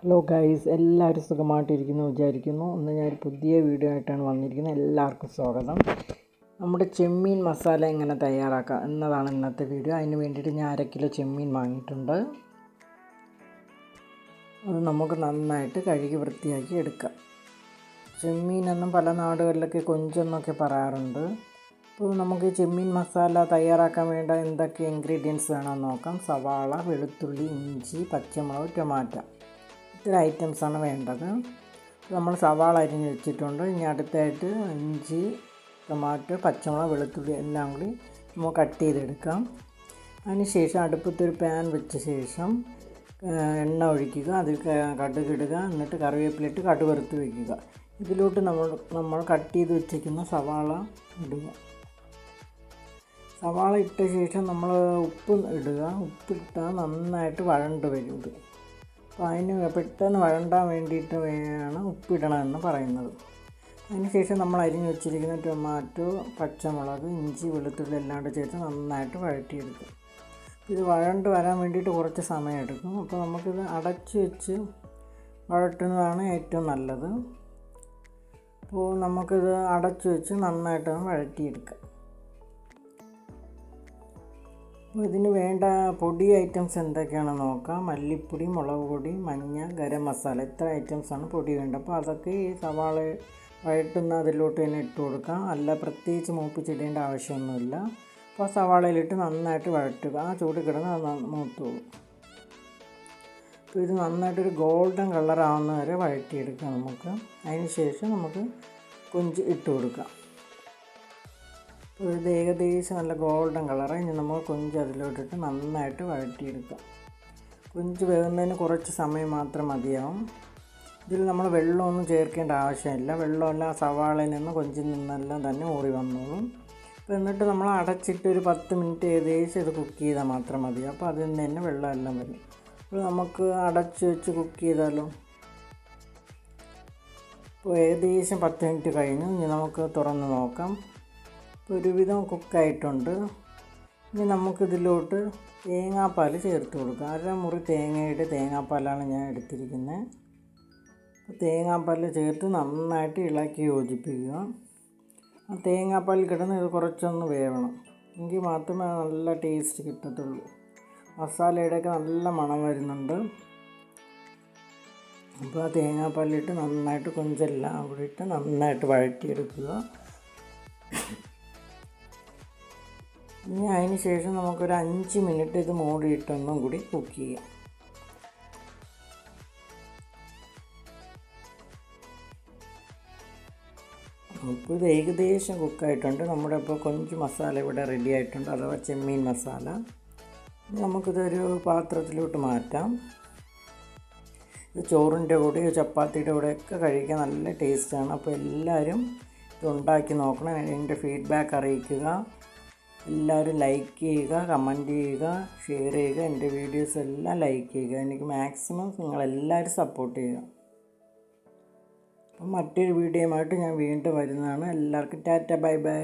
Hello guys എല്ലാവരും സുഖമായിട്ടിരിക്കുന്നു വിചാരിക്കുന്നു. ഇന്ന് ഞാനൊരു പുതിയ വീഡിയോ ആയിട്ടാണ് വന്നിരിക്കുന്നത്. എല്ലാവർക്കും സ്വാഗതം. നമ്മുടെ ചെമ്മീൻ മസാല എങ്ങനെ തയ്യാറാക്കാം എന്നതാണ് ഇന്നത്തെ വീഡിയോ. അതിന് വേണ്ടിയിട്ട് ഞാൻ അര കിലോ ചെമ്മീൻ വാങ്ങിയിട്ടുണ്ട്. അത് നമുക്ക് നന്നായിട്ട് കഴുകി വൃത്തിയാക്കി എടുക്കാം. ചെമ്മീനെന്നും പല നാടുകളിലൊക്കെ കൊഞ്ചെന്നൊക്കെ പറയാറുണ്ട്. അപ്പോൾ നമുക്ക് ചെമ്മീൻ മസാല തയ്യാറാക്കാൻ വേണ്ട എന്തൊക്കെ ഇൻഗ്രീഡിയൻസ് വേണമെന്ന് നോക്കാം. സവാള വെളുത്തുള്ളി ഇഞ്ചി പച്ചമുളക് ടൊമാറ്റോ. ഇത്ര ഐറ്റംസാണ് വേണ്ടത്. നമ്മൾ സവാള അരിഞ്ഞ് വെച്ചിട്ടുണ്ട്. ഇനി അടുത്തായിട്ട് ഇഞ്ചി ടൊമാറ്റോ പച്ചമുളക് വെളുത്തുള്ളി എല്ലാം കൂടി നമ്മൾ കട്ട് ചെയ്തെടുക്കാം. അതിനുശേഷം അടുപ്പത്തൊരു പാൻ വെച്ച ശേഷം എണ്ണ ഒഴിക്കുക. അതിൽ കടുക് ഇടുക. എന്നിട്ട് കറിവേപ്പിലിട്ട് കടുക് വറുത്ത് വയ്ക്കുക ഇതിലോട്ട് നമ്മൾ നമ്മൾ കട്ട് ചെയ്ത് വെച്ചിരിക്കുന്ന സവാള ഇടുക. സവാള ഇട്ട ശേഷം നമ്മൾ ഉപ്പ് ഇടുക. ഉപ്പിട്ടാൽ നന്നായിട്ട് വഴണ്ട് വരും ഇത്. അതിന് പെട്ടെന്ന് വഴണ്ടാൻ വേണ്ടിയിട്ട് വേണം ഉപ്പിടണമെന്ന് പറയുന്നത്. അതിനുശേഷം നമ്മൾ അരിഞ്ഞ് വെച്ചിരിക്കുന്ന ടൊമാറ്റോ പച്ചമുളക് ഇഞ്ചി വെളുത്തുള്ളി എല്ലാം കൂടെ ചേർത്ത് നന്നായിട്ട് വഴറ്റിയെടുക്കും. ഇത് വഴണ്ട് വരാൻ വേണ്ടിയിട്ട് കുറച്ച് സമയം എടുക്കും. അപ്പോൾ നമുക്കിത് അടച്ച് വെച്ച് വഴറ്റുന്നതാണ് ഏറ്റവും നല്ലത്. അപ്പോൾ നമുക്കിത് അടച്ച് വെച്ച് നന്നായിട്ട് വഴറ്റിയെടുക്കാം. ഇതിന് വേണ്ട പൊടി ഐറ്റംസ് എന്തൊക്കെയാണെന്ന് നോക്കാം. മല്ലിപ്പൊടി മുളക് പൊടി മഞ്ഞ ഗരം മസാല ഇത്ര ഐറ്റംസാണ് പൊടി വേണ്ടത്. അപ്പോൾ അതൊക്കെ ഈ സവാള വഴട്ടുന്ന അതിലോട്ട് തന്നെ ഇട്ട് കൊടുക്കാം. അല്ല പ്രത്യേകിച്ച് മൂപ്പിച്ചിടേണ്ട ആവശ്യമൊന്നുമില്ല. അപ്പോൾ സവാളയിലിട്ട് നന്നായിട്ട് വഴട്ടുക ആ ചൂട് കിടന്ന് അത് മൂത്തോളും അപ്പോൾ ഇത് നന്നായിട്ടൊരു ഗോൾഡൻ കളറാവുന്ന വരെ വഴറ്റിയെടുക്കാം നമുക്ക്. അതിന് ശേഷം നമുക്ക് കൊഞ്ച് ഇട്ട് കൊടുക്കാം. ഇത് ഏകദേശം നല്ല ഗോൾഡൻ കളറ്. ഇനി നമ്മൾ കൊഞ്ച് അതിലോട്ടിട്ട് നന്നായിട്ട് വഴറ്റിയെടുക്കാം. കൊഞ്ച് വേകുന്നതിന് കുറച്ച് സമയം മാത്രം മതിയാവും. ഇതിൽ നമ്മൾ വെള്ളമൊന്നും ചേർക്കേണ്ട ആവശ്യമില്ല. വെള്ളമെല്ലാം സവാളയിൽ നിന്ന് കൊഞ്ചിൽ നിന്നെല്ലാം തന്നെ ഊറി വന്നോളും. അപ്പോൾ എന്നിട്ട് നമ്മൾ അടച്ചിട്ട് ഒരു പത്ത് മിനിറ്റ് ഏകദേശം ഇത് കുക്ക് ചെയ്താൽ മാത്രം മതി. അപ്പോൾ അതിൽ നിന്ന് തന്നെ വെള്ളമെല്ലാം വരും. അപ്പോൾ നമുക്ക് അടച്ച് വെച്ച് കുക്ക് ചെയ്താലോ? ഇപ്പോൾ ഏകദേശം പത്ത് മിനിറ്റ് കഴിഞ്ഞു. ഇനി നമുക്ക് തുറന്ന് നോക്കാം. ഒരുവിധം കുക്കായിട്ടുണ്ട്. ഇനി നമുക്കിതിലോട്ട് തേങ്ങാപ്പാൽ ചേർത്ത് കൊടുക്കാം. അരമുറി തേങ്ങയുടെ തേങ്ങാപ്പാലാണ് ഞാൻ എടുത്തിരിക്കുന്നത് തേങ്ങാപ്പാൽ ചേർത്ത് നന്നായിട്ട് ഇളക്കി യോജിപ്പിക്കുക. ആ തേങ്ങാപ്പാൽ കിടന്ന് ഇത് കുറച്ചൊന്ന് വേവണം. എങ്കിൽ മാത്രമേ നല്ല ടേസ്റ്റ് കിട്ടത്തുള്ളൂ. മസാലയുടെയൊക്കെ നല്ല മണം വരുന്നുണ്ട്. അപ്പോൾ ആ തേങ്ങാപ്പാലിട്ട് നന്നായിട്ട് കൊഞ്ചെല്ലാം അവിടെ ഇട്ട് നന്നായിട്ട് വഴറ്റിയെടുക്കുക. ഇനി അതിന് ശേഷം നമുക്കൊരു അഞ്ച് മിനിറ്റ് ഇത് മൂടിയിട്ടൊന്നും കൂടി കുക്ക് ചെയ്യാം. അപ്പോൾ ഇത് ഏകദേശം കുക്കായിട്ടുണ്ട്. നമ്മുടെ ഇപ്പോൾ കൊഞ്ച് മസാല ഇവിടെ റെഡി ആയിട്ടുണ്ട്. അഥവാ ചെമ്മീൻ മസാല. നമുക്കിതൊരു പാത്രത്തിലോട്ട് മാറ്റാം. ഇത് ചോറിന്റെ കൂടെയോ ചപ്പാത്തിയുടെ കൂടെയൊക്കെ കഴിക്കാൻ നല്ല ടേസ്റ്റാണ് അപ്പോൾ എല്ലാവരും ഇത് ഉണ്ടാക്കി നോക്കണം. എന്റെ ഫീഡ്ബാക്ക് അറിയിക്കുക. എല്ലാവരും ലൈക്ക് ചെയ്യുക കമന്റ് ചെയ്യുക ഷെയർ ചെയ്യുക എന്റെ വീഡിയോസ് എല്ലാം ലൈക്ക് ചെയ്യുക. എനിക്ക് മാക്സിമം നിങ്ങളെല്ലാവരും സപ്പോർട്ട് ചെയ്യുക. അപ്പം മറ്റൊരു വീഡിയോയുമായിട്ട് ഞാൻ വീണ്ടും വരുന്നതാണ്. എല്ലാവർക്കും ടാറ്റ ബൈ ബൈ